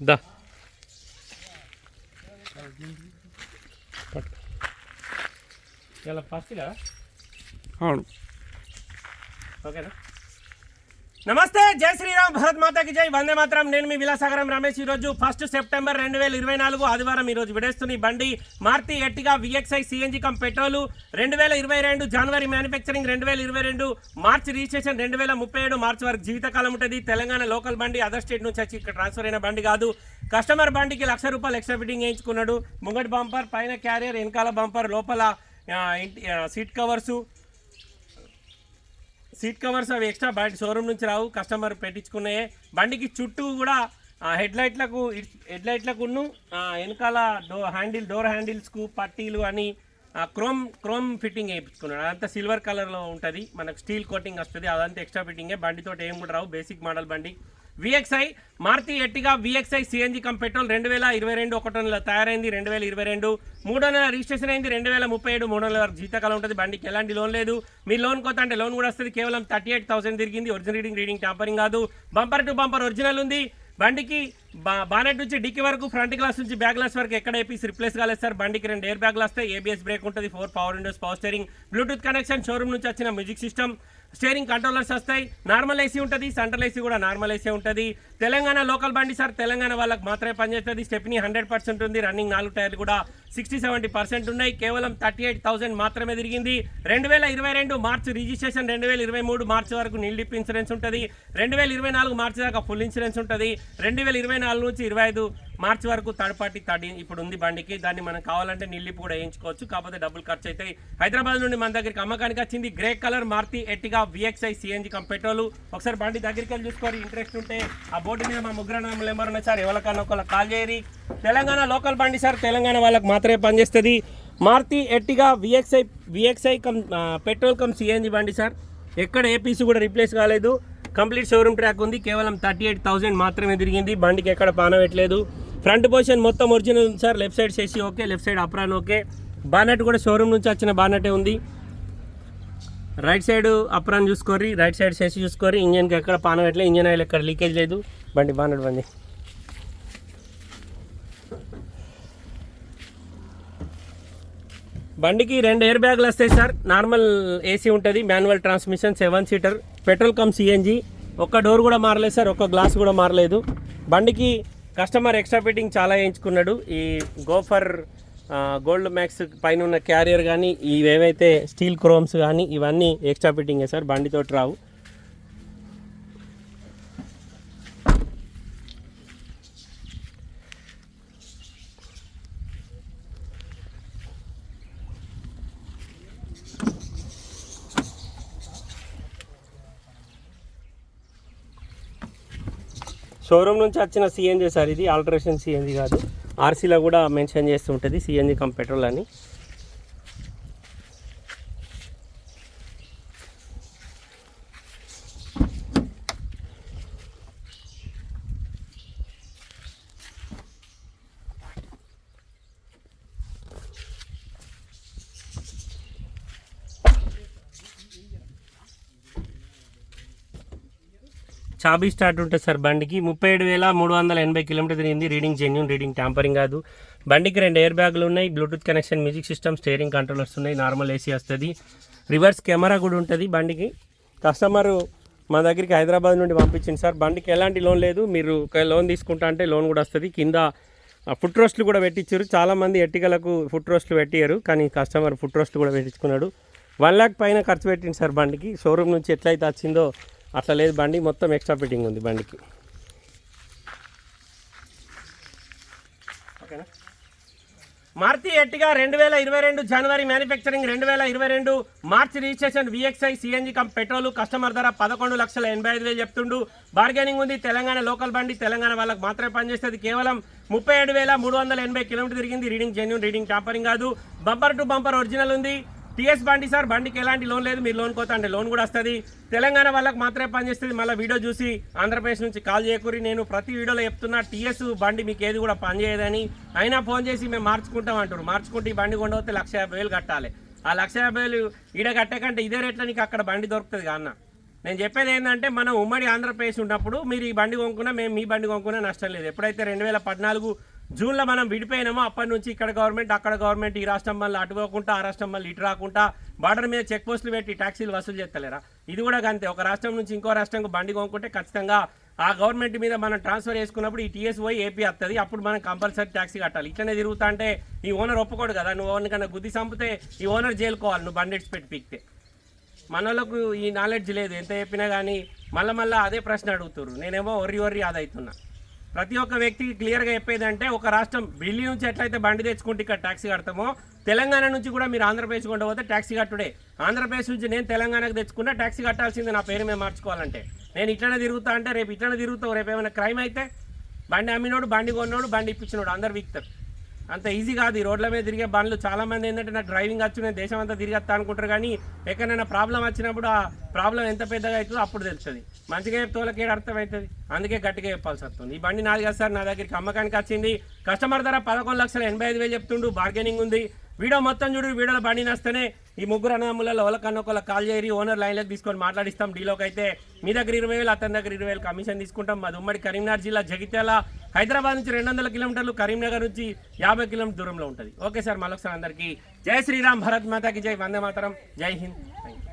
దా. ఇలా ఫస్ట్ అవును ఓకేనా నమస్తే జై శ్రీరామ్ భరత్ మాతాకి జై. వందే మాత్రం. నేను మీ విలాసాగరం రమేష్. ఈ రోజు ఫస్ట్ సెప్టెంబర్ రెండు వేల ఇరవై నాలుగు ఆదివారం ఈరోజు విడేస్తున్న బండి. Maruti Ertiga VXI CNG cum petrol. రెండు వేల ఇరవై రెండు జనవరి మ్యానుఫ్యాక్చరింగ్ రెండు వేల ఇరవై రెండు మార్చ్ రిజిస్ట్రేషన్ రెండు వేల ముప్పై ఏడు మార్చ్ వరకు జీవితకాలం ఉంటుంది. తెలంగాణ లోకల్ బండి అదర్ స్టేట్ నుంచి వచ్చి ఇక్కడ ట్రాన్స్ఫర్ అయిన బండి కాదు. కస్టమర్ బండికి లక్ష రూపాయలు ఎక్స్ట్రా ఫిట్టింగ్ వేయించుకున్నాడు. ముంగటి బంపర్ పైన క్యారియర్ వెనకాల బంపర్ లోపల ఇంటి- సీట్ కవర్సు. సీట్ కవర్స్ అవి ఎక్స్ట్రా బయట షోరూమ్ నుంచి రావు కస్టమర్ పెట్టించుకున్నాయే బండికి చుట్టూ కూడా హెడ్ లైట్లకు హెడ్ లైట్లకు వెనకాల డో హ్యాండిల్ డోర్ హ్యాండిల్స్కు పట్టీలు అని క్రోమ్ క్రోమ్ ఫిట్టింగ్ వేయించుకున్నాడు. అదంతా సిల్వర్ కలర్లో ఉంటుంది. మనకు స్టీల్ కోటింగ్ వస్తుంది. అదంతా ఎక్స్ట్రా ఫిట్టింగే. బండితో ఏం కూడా రావు. బేసిక్ మోడల్ బండి. VXI Maruti Ertiga VXI CNG cum petrol రెండు వేల ఇరవై రెండు ఒకటో నెల తయారైంది రెండు వేల ఇరవై రెండు. మూడో నెల రిజిస్ట్రేషన్ అయింది రెండు వేల ముప్పై ఏడు మూడో నెల వరకు జీతకాలం ఉంటుంది. బండికి ఎలాంటి లోన్ లేదు. మీ లోన్ కొత్త అంటే లోన్ కూడా వస్తుంది. కేవలం థర్టీ ఎయిట్ థౌసండ్ తిరిగింది. ఒరిజినల్ రీడింగ్ రీడింగ్ ట్యాంపరింగ్ కాదు. బంపర్ టు బంపర్ ఒరిజినల్ ఉంది. బండికి బా బానెట్ నుంచి డిక్కి వరకు ఫ్రంట్ గ్లాస్ నుంచి బ్యాక్ గ్లాస్ వరకు ఎక్కడ ఏపీస్ రిప్లేస్ కాలేదు సార్. బండికి రెండు ఎయిర్ బ్యాగ్లు వస్తాయి. ఏబిఎస్ బ్రేక్ ఉంటుంది. Four power windows power steering Bluetooth connection showroom నుంచి వచ్చిన మ్యూజిక్ సిస్టమ్. స్టేరింగ్ కంట్రోలర్స్ వస్తాయి. నార్మల్ ఏసీ ఉంటుంది సెంట్రల్ ఏసీ కూడా నార్మల్ ఏసీ ఉంటుంది. తెలంగాణ లోకల్ బండి సార్ తెలంగాణ వాళ్ళకి మాత్రమే పనిచేస్తుంది. స్టెప్ని హండ్రెడ్ పర్సెంట్ ఉంది రన్నింగ్ నాలుగు టైర్లు కూడా సిక్స్టీ సెవెంటీ పర్సెంట్ ఉన్నాయి. కేవలం థర్టీ ఎయిట్ థౌసండ్ మాత్రమే తిరిగింది. రెండు వేల ఇరవై రెండు మార్చ్ రిజిస్ట్రేషన్ రెండు వేల ఇరవై మూడు మార్చి వరకు నిల్డిప్ ఇన్సూరెన్స్ ఉంటుంది. రెండు వేల ఇరవై నాలుగు మార్చి దాకా ఫుల్ ఇన్సూరెన్స్ ఉంటుంది. రెండు వేల ఇరవై నాలుగు నుంచి ఇరవై ఐదు మార్చి వరకు థర్డ్ పార్టీ థర్డ్ ఇప్పుడు ఉంది బండికి. దాన్ని మనం కావాలంటే నిల్లిపు కూడా వేయించుకోవచ్చు. కాకపోతే డబ్బులు ఖర్చు అవుతాయి హైదరాబాద్ నుండి మన దగ్గరికి అమ్మకానికి వచ్చింది. Grey colour Maruti Ertiga VXI CNG cum petrol. ఒకసారి బండి దగ్గరికి వెళ్ళి చూసుకోరు. ఇంట్రెస్ట్ ఉంటే ఆ బోర్డు మీద మా ముగ్గురు నెంబర్ ఉన్నాయి సార్? ఎవరికన్నా ఒకళ్ళ కాల్ చేయరి. తెలంగాణ లోకల్ బండి సార్. తెలంగాణ వాళ్ళకి మాత్రమే పనిచేస్తుంది. Maruti Ertiga VXI VXI cum petrol cum CNG బండి సార్. ఎక్కడ ఏపీసీ కూడా రీప్లేస్ కాలేదు. కంప్లీట్ షోరూమ్ ట్రాక్ ఉంది. కేవలం థర్టీ ఎయిట్ థౌసండ్ మాత్రమే తిరిగింది. బండికి ఎక్కడ పానవెట్లేదు ఫ్రంట్ పొజిషన్ మొత్తం ఒరిజినల్ ఉంది సార్. లెఫ్ట్ సైడ్ చేసి okay left side apron okay. Bonnet కూడా షోరూమ్ నుంచి వచ్చిన బానెటే ఉంది. రైట్ సైడ్ అప్రాన్ చూసుకోరి రైట్ సైడ్ చేసి చూసుకోరి ఇంజన్కి ఎక్కడ పానవెట్లే ఇంజన్ ఆయిల్ ఎక్కడ లీకేజ్ లేదు. బండి బానెట్ బండి. బండికి రెండు ఎయిర్ బ్యాగ్లు వస్తాయి సార్. నార్మల్ ఏసీ ఉంటుంది manual transmission seven seater petrol cum CNG ఒక్క డోర్ కూడా మారలేదు సార్ ఒక్క గ్లాస్ కూడా మారలేదు. బండికి కస్టమర్ ఎక్స్ట్రా ఫిట్టింగ్ చాలా వేయించుకున్నాడు. ఈ గోఫర్ గోల్డ్ మ్యాక్స్ పైన ఉన్న క్యారియర్ కానీ ఇవేవైతే స్టీల్ క్రోమ్స్ కానీ ఇవన్నీ ఎక్స్ట్రా ఫిట్టింగే సార్ బండితోటి రావు. షోరూమ్ నుంచి వచ్చిన సిఎన్జి సార్ ఇది. ఆల్టరేషన్ సిఎన్జి కాదు. ఆర్సీలో కూడా మెన్షన్ చేస్తూ ఉంటుంది. సిఎన్జి కమ్ పెట్రోల్ అని. చాబీ స్టార్ట్ ఉంటుంది సార్ బండికి ముప్పై ఏడు వేల మూడు వందల ఎనభై కిలోమీటర్ తిరిగింది. రీడింగ్ జెన్యున్ రీడింగ్ ట్యాంపరింగ్ కాదు. బండికి రెండు ఎయిర్ బ్యాగులు ఉన్నాయి Bluetooth connection music system steering controllers ఉన్నాయి నార్మల్ ఏసీ వస్తుంది. రివర్స్ కెమెరా కూడా ఉంటుంది బండికి. కస్టమర్ మా దగ్గరికి హైదరాబాద్ నుండి పంపించింది సార్. బండికి ఎలాంటి లోన్ లేదు. మీరు లోన్ తీసుకుంటా అంటే లోన్ కూడా వస్తుంది. కింద ఫుట్ రోస్ట్లు కూడా పెట్టించారు చాలామంది ఎట్టికలకు ఫుట్ రోస్ట్లు పెట్టారు కానీ కస్టమర్ ఫుట్ రోస్ట్లు కూడా పెట్టించుకున్నాడు. వన్ ల్యాక్ పైన ఖర్చు పెట్టింది సార్ బండికి. షోరూమ్ నుంచి ఎట్లయితే వచ్చిందో అట్లా లేదు బండి మొత్తం ఎక్స్ట్రా ఫిట్టింగ్ ఉంది బండికి. ఓకేనా? మారుతి ఎట్టిగా రెండు వేల ఇరవై రెండు జనవరి మ్యానుఫ్యాక్చరింగ్ రెండు వేల ఇరవై రెండు మార్చి registration VXI CNG cum petrol customer ధర పదకొండు లక్షల ఎనభై ఐదు వేలు చెప్తుండు. బార్గెనింగ్ ఉంది తెలంగాణ లోకల్ బండి తెలంగాణ వాళ్ళకి మాత్రమే పనిచేస్తుంది. కేవలం ముప్పై ఏడు వేల మూడు వందల ఎనభై కిలోమీటర్ తిరిగింది. రీడింగ్ జెన్యున్ రీడింగ్ టాపరింగ్ కాదు. బంపర్ టు బంపర్ ఒరిజినల్ ఉంది. టీఎస్ బండి సార్ బండికి ఎలాంటి లోన్ లేదు మీరు లోన్ కోత అంటే లోన్ కూడా వస్తుంది. తెలంగాణ వాళ్ళకి మాత్రమే పనిచేస్తుంది మళ్ళీ వీడియో చూసి ఆంధ్రప్రదేశ్ నుంచి కాల్ చేయకూరి నేను ప్రతి వీడియోలో చెప్తున్నా టీఎస్ బండి మీకు ఏది కూడా పనిచేయదని అయినా ఫోన్ చేసి మేము మార్చుకుంటాం అంటారు మార్చుకుంటే ఈ బండి కొండవస్తే లక్ష యాభై వేలు కట్టాలి. ఆ లక్ష యాభై వేలు ఈడ కట్టే కంటే ఇదే రేట్లో నీకు అక్కడ బండి దొరుకుతుంది కాన్న అన్న. నేను చెప్పేది ఏంటంటే మనం ఉమ్మడి ఆంధ్రప్రదేశ్ ఉన్నప్పుడు మీరు ఈ బండి కొనుక్కున్నా మేము మీ బండి కొనుక్కున్నా నష్టం లేదు. ఎప్పుడైతే రెండు వేల పద్నాలుగు జూన్లో మనం విడిపోయినామో అప్పటి నుంచి ఇక్కడ గవర్నమెంట్ అక్కడ గవర్నమెంట్ ఈ రాష్ట్రం మళ్ళీ అటు పోకుండా ఆ రాష్ట్రం మళ్ళీ ఇటు రాకుండా బార్డర్ మీద చెక్ పోస్టులు పెట్టి ట్యాక్సీలు వసూలు చేస్తలేరా? ఇది కూడా అంతే. ఒక రాష్ట్రం నుంచి ఇంకో రాష్ట్రంకు బండి కొనుక్కుంటే ఖచ్చితంగా ఆ గవర్నమెంట్ మీద మనం ట్రాన్స్ఫర్ చేసుకున్నప్పుడు ఈ టీఎస్ పోయి ఏపీ వస్తుంది అప్పుడు మనం కంపల్సరీ ట్యాక్సీ కట్టాలి. ఇట్లనే తిరుగుతా అంటే ఈ ఓనర్ ఒప్పుకోడు కదా. నువ్వు ఎవరికన్నా గుద్ది చంపితే ఈ ఓనర్ జైలుకోవాలి. నువ్వు బండి పెట్టి పీక్తే. మన ఈ నాలెడ్జ్ లేదు. ఎంత చెప్పినా కానీ మళ్ళీ మళ్ళీ అదే ప్రశ్న అడుగుతారు నేనేమో ఒర్రి ఒర్రి ఆదవుతున్నా ప్రతి ఒక్క వ్యక్తికి క్లియర్గా చెప్పేదంటే ఒక రాష్ట్రం ఢిల్లీ నుంచి ఎట్లయితే బండి తెచ్చుకుంటే ఇక్కడ ట్యాక్సీ కడతామో తెలంగాణ నుంచి కూడా మీరు ఆంధ్రప్రదేశ్ కొండపోతే ట్యాక్సీ కట్టుడే ఆంధ్రప్రదేశ్ నుంచి నేను తెలంగాణకు తెచ్చుకున్నా ట్యాక్సీ కట్టాల్సింది నా పేరు మీద మార్చుకోవాలంటే. నేను ఇట్లనే తిరుగుతా అంటే రేపు ఇట్లనే తిరుగుతావు రేపు ఏమైనా క్రైమ్ అయితే బండి అమ్మినోడు బండి కొన్నోడు బండి ఇప్పించినోడు అందరు వీక్తారు. అంత ఈజీ కాదు. ఈ రోడ్ల మీద తిరిగే బండ్లు చాలా మంది ఏంటంటే నాకు డ్రైవింగ్ వచ్చు నేను దేశం అంతా తిరిగేస్తా అనుకుంటారు. కానీ ఎక్కడైనా ప్రాబ్లం వచ్చినప్పుడు ఆ ప్రాబ్లం ఎంత పెద్దగా అవుతుందో అప్పుడు తెలుస్తుంది. మంచిగా చెప్తే అర్థమవుతుంది. అందుకే గట్టిగా చెప్పాల్సి వస్తుంది. ఈ బండి నాది కదా సార్ నా దగ్గరికి అమ్మకానికి వచ్చింది. కస్టమర్ ధర పదకొండు లక్షల ఎనభై ఐదు వేలు చెప్తుండు. బార్గెనింగ్ ఉంది. వీడియో మొత్తం చూడు వీడియోలో బండి నస్తేనే ఈ ముగ్గురు అన్నదమ్ములలో ఒకళ్ళకన్నా ఒకళ్ళ కాల్ చేయరి ఓనర్ లైన్లోకి తీసుకొని మాట్లాడిస్తాం. డీలోకి అయితే మీ దగ్గర ఇరవై వేలు అతని దగ్గర ఇరవై వేలు కమిషన్ తీసుకుంటాం. మాది ఉమ్మడి కరీంనగర్ జిల్లా జగిత్యాల. హైదరాబాద్ నుంచి రెండు వందల కిలోమీటర్లు కరీంనగర్ నుంచి యాభై కిలోమీటర్ దూరంలో ఉంటుంది. ఓకే సార్ మరొకసారి అందరికీ జై శ్రీరామ్ భరత్ మాతాకి జై వందే మాతరం జై హింద్. Thank you